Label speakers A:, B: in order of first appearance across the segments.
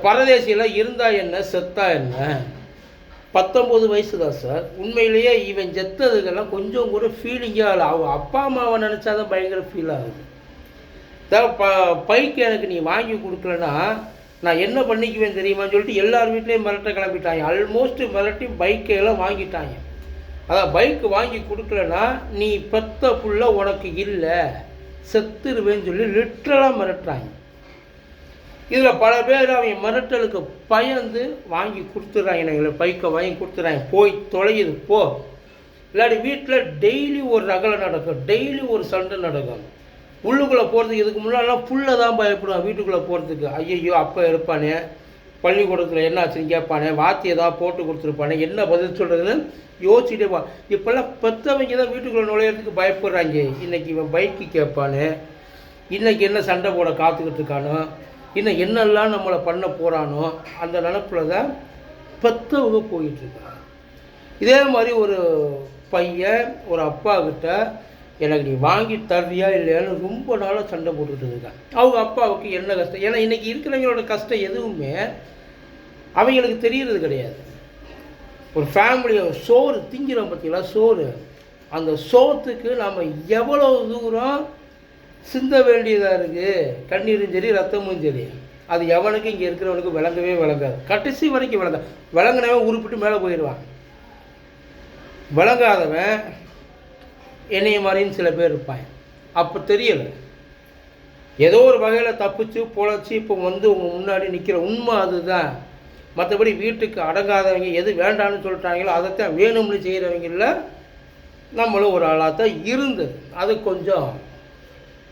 A: பரதேசியில் இருந்தா என்ன செத்தா என்ன? பத்தொம்போது வயசு தான் சார். உண்மையிலேயே இவன் செத்ததுக்கெல்லாம் கொஞ்சம் கூட ஃபீலிங்காக இல்லை. அவங்க அப்பா அம்மாவை நினச்சாதான் பயங்கர ஃபீல் ஆகுது. ப பைக் எனக்கு நீ வாங்கி கொடுக்கலன்னா நான் என்ன பண்ணிக்குவேன் தெரியுமான்னு சொல்லிட்டு எல்லார் வீட்லேயும் மிரட்ட கிளம்பிட்டாங்க. ஆல்மோஸ்ட் மிரட்டி பைக்கை எல்லாம் வாங்கிட்டாங்க. அதான் பைக்கு வாங்கி கொடுக்கலன்னா நீ பெத்த புள்ள உனக்கு இல்லை. செத்துருவேன்னு சொல்லி லிட்ரலாக மிரட்டுறாங்க. இதில் பல பேர் அவங்க மிரட்டலுக்கு பயந்து வாங்கி கொடுத்துட்றாங்க எங்களை பைக்கை வாங்கி கொடுத்துட்றாங்க. போய் தொலையுது போ. இல்லாட்டி வீட்டில் டெய்லி ஒரு ரகலை நடக்கும் டெய்லி ஒரு சண்டை நடக்கும். உள்ளுக்குள்ளே போகிறதுக்கு இதுக்கு முன்னாடிலாம் புல்ல தான் பயப்படுவான் வீட்டுக்குள்ளே போகிறதுக்கு ஐயையோ அப்போ இருப்பானே பள்ளிக்கூடத்தில் என்ன ஆச்சுன்னு கேட்பானே வாத்தி ஏதாவது போட்டு கொடுத்துருப்பானே என்ன பதில் சொல்கிறதுன்னு யோசிச்சுட்டே பா இப்போல்லாம் பெற்றவங்க தான் வீட்டுக்குள்ளே நுழையிறதுக்கு பயப்படுறாங்க. இன்றைக்கி இவன் பைக்கு கேட்பானே இன்றைக்கி என்ன சண்டை போட காத்துக்கிட்டு இருக்கானோ இன்னும் என்னெல்லாம் நம்மளை பண்ண போகிறானோ அந்த நினப்பில் தான் பெற்றவங்க போயிட்டுருக்காங்க இதே மாதிரி ஒரு பையன் ஒரு அப்பா கிட்ட எனக்கு நீ வாங்கி தருவியா இல்லையான்னு ரொம்ப நாளாக சண்டை போட்டுக்கிட்டு இருக்கான் அவங்க அப்பாவுக்கு என்ன கஷ்டம்? ஏன்னா இன்றைக்கி இருக்கிறவங்களோட கஷ்டம் எதுவுமே அவங்களுக்கு தெரிகிறது கிடையாது. ஒரு ஃபேமிலியை சோறு திங்கிறோம் பார்த்தீங்களா? சோறு. அந்த சோத்துக்கு நம்ம எவ்வளோ தூரம் சிந்த வேண்டியதாக இருக்குது கண்ணீரும் சரி ரத்தமும் சரி. அது எவனுக்கு இங்கே இருக்கிறவனுக்கு விளங்கவே விளங்காது. கடைசி வரைக்கும் விளங்க விளங்குனவன் உருப்பிட்டு மேலே போயிடுவான். விளங்காதவன் என்னைய மாதிரின்னு சில பேர் இருப்பான் அப்போ தெரியலை. ஏதோ ஒரு வகையில் தப்பிச்சு பொழைச்சி இப்போ வந்து உங்கள் முன்னாடி நிற்கிற உண்மை அதுதான். மற்றபடி வீட்டுக்கு அடங்காதவங்க எது வேண்டான்னு சொல்லிட்டாங்களோ அதைத்தான் வேணும்னு செய்கிறவங்கள நம்மளும் ஒரு ஆளாக தான் இருந்தது. அது கொஞ்சம்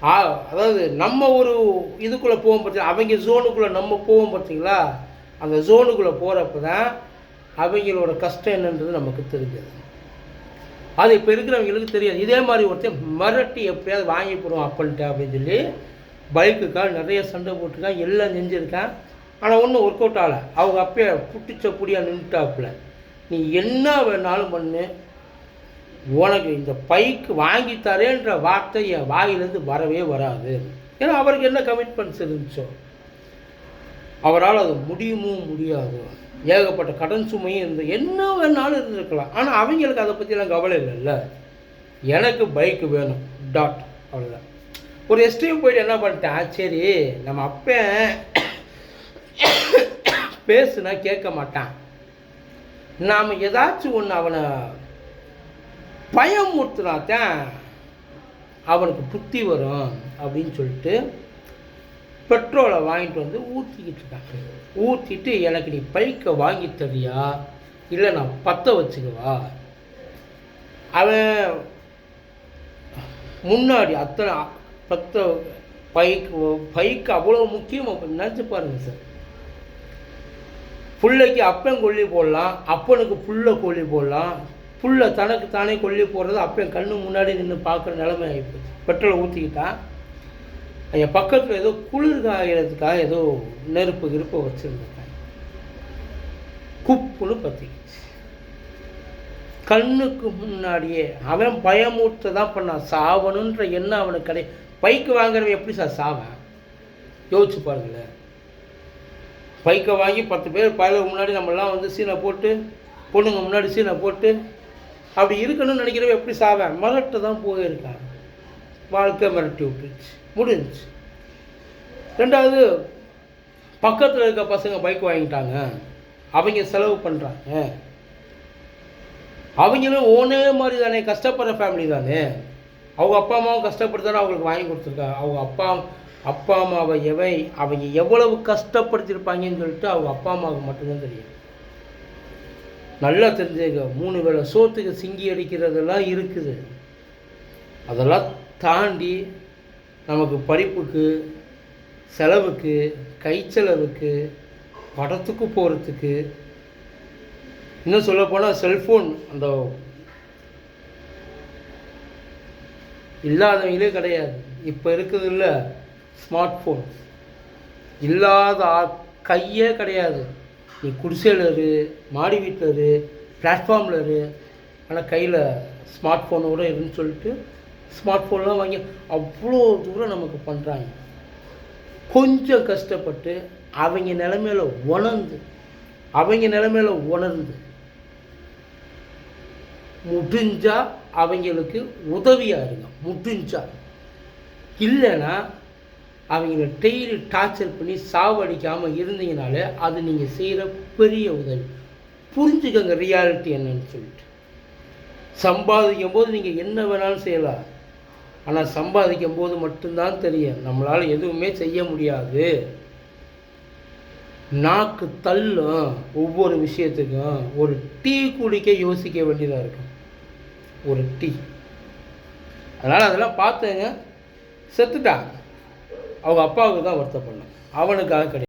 A: அதாவது நம்ம ஒரு இதுக்குள்ளே போவோம் பார்த்தீங்களா? அவங்க ஜோனுக்குள்ளே நம்ம போவோம் பார்த்தீங்களா? அந்த ஜோனுக்குள்ளே போகிறப்ப தான் அவங்களோட கஷ்டம் என்னன்றது நமக்கு தெரிஞ்சது. அது இப்போ இருக்கிறவங்களுக்கு தெரியாது. இதே மாதிரி ஒருத்தர் மிரட்டி எப்படியாவது வாங்கி போடுவோம் அப்பன்ட்டு அப்படின்னு சொல்லி பைக்குக்காக நிறைய சண்டை போட்டிருக்கான் எல்லாம் செஞ்சுருக்கான் ஆனால் ஒன்றும் ஒர்க் அவுட் ஆகலை. அவங்க அப்பயே புட்டிச்ச புடியாக நின்றுட்டாப்புல நீ என்ன வேணாலும் பண்ணு உனக்கு இந்த பைக்கு வாங்கி தரேன்ற வார்த்தை என் வாயிலேருந்து வரவே வராது. ஏன்னா அவருக்கு என்ன கமிட்மெண்ட்ஸ் இருந்துச்சோ? அவரால் அது முடியுமோ முடியாது? ஏகப்பட்ட கடன் சுமையும் இருந்து என்ன வேணாலும் இருந்திருக்கலாம். ஆனால் அவங்களுக்கு அதை பற்றிலாம் கவலை இல்லைல்ல. எனக்கு பைக்கு வேணும். டாட் அவ்வளோதான் ஒரு எஸ்டிஎம் போயிட்டு என்ன பண்ணிட்டேன்? சரி. நம்ம அப்பன் பேசுனா கேட்க மாட்டான். நாம் ஏதாச்சும் ஒன்று அவனை பயமுறுத்துனாத்தான் அவனுக்கு புத்தி வரும் அப்படின்னு சொல்லிட்டு பெட்ரோலை வாங்கிட்டு வந்து ஊற்றிக்கிட்டு இருக்காங்க. ஊற்றிட்டு எனக்கு நீ பைக்கை வாங்கி தரியா இல்லை நான் பற்ற வச்சுக்கவா? அவன் முன்னாடி அத்தனை பத்த பைக் பைக் அவ்வளோ முக்கியம் நினச்சி பாருங்கள் சார். பிள்ளைக்கு அப்பன் கொல்லி போடலாம் அப்பனுக்கு புள்ள கொல்லி போடலாம் புள்ள தனக்கு தானே கொல்லி போடுறது என் கண்ணு முன்னாடி நின்று பார்க்குற நிலைமை ஆகிப்போச்சு பெட்ரோலை ஊற்றிக்கிட்டான் என் பக்கத்தில் ஏதோ குளிர் காயறதுக்காக ஏதோ நெருப்பு கிருப்பை வச்சுருந்துருக்காங்க. குப்புன்னு பற்றிக்கிச்சு கண்ணுக்கு முன்னாடியே அவன் பயமூர்த்த தான் பண்ணான் சாவணுன்ற எண்ணம் அவனுக்கு கிடையாது பைக்கு வாங்குறவன் எப்படி சார் சாவன்? யோசிச்சு பாருங்களேன். பைக்கை வாங்கி பத்து பேர் பயலுக்கு முன்னாடி நம்மளாம் வந்து சீனை போட்டு பொண்ணுங்க முன்னாடி சீனை போட்டு அப்படி இருக்கணும்னு நினைக்கிறவ எப்படி சாவேன்? மிரட்டு தான் போயிருக்காங்க வாழ்க்கை மிரட்டி விட்டுருச்சு. முடிஞ்சு ரெண்டாவது பக்கத்தில் இருக்க பசங்க பைக் வாங்கிட்டாங்க. அவங்க செலவு பண்ணுறாங்க அவங்களும் ஓனே மாதிரி தானே கஷ்டப்படுற ஃபேமிலி தானே. அவங்க அப்பா அம்மாவும் கஷ்டப்பட்டு தானே அவங்களுக்கு வாங்கி கொடுத்துருக்காங்க. அவங்க அப்பா அப்பா அம்மாவை எவை? அவங்க எவ்வளவு கஷ்டப்படுத்திருப்பாங்கன்னு சொல்லிட்டு அவங்க அப்பா அம்மாவுக்கு மட்டும்தான் தெரியும். நல்லா தெரிஞ்சுக்க மூணு வேளை சோத்துக்கு சிங்கி அடிக்கிறதெல்லாம் இருக்குது. அதெல்லாம் தாண்டி நமக்கு படிப்புக்கு செலவுக்கு கை செலவுக்கு படத்துக்கு போகிறதுக்கு இன்னும் சொல்லப்போனால் செல்ஃபோன் அந்த இல்லாதவங்களே கிடையாது. இப்போ இருக்குது இல்லை ஸ்மார்ட் ஃபோன் இல்லாத கையே கிடையாது. நீ குடிசையில் இரு மாடி வீட்டில் இரு பிளாட்ஃபார்மில் இரு. ஆனால் கையில் ஸ்மார்ட் ஃபோனோட இருன்னு சொல்லிட்டு ஸ்மார்ட் ஃபோன்லாம் வாங்கி அவ்வளோ தூரம் நமக்கு பண்ணுறாங்க கொஞ்சம் கஷ்டப்பட்டு அவங்க நிலமையில உணர்ந்து அவங்க நிலமையில உணர்ந்து முடிஞ்சால் அவங்களுக்கு உதவியாக இருங்க. முடிஞ்சால் இல்லைன்னா அவங்கள டெய்லி டார்ச்சர் பண்ணி சாவடிக்காமல் இருந்தீங்கனாலே அது நீங்கள் செய்கிற பெரிய உதவி. புரிஞ்சுக்கங்க ரியாலிட்டி என்னன்னு சொல்லிட்டு. சம்பாதிக்கும் போது நீங்கள் என்ன வேணாலும் செய்யலாம். ஆனால் சம்பாதிக்கும் போது மட்டும்தான் தெரியும். நம்மளால் எதுவுமே செய்ய முடியாது. நாக்கு தள்ளும் ஒவ்வொரு விஷயத்துக்கும் ஒரு டீ குடிக்க யோசிக்க வேண்டியதாக இருக்கும். ஒரு டீ. அதனால் அதெல்லாம் பார்த்தேங்க செத்துட்டாங்க அவங்க அப்பாவுக்கு தான் வருத்தப்படணும். அவனுக்காக கிடையாது.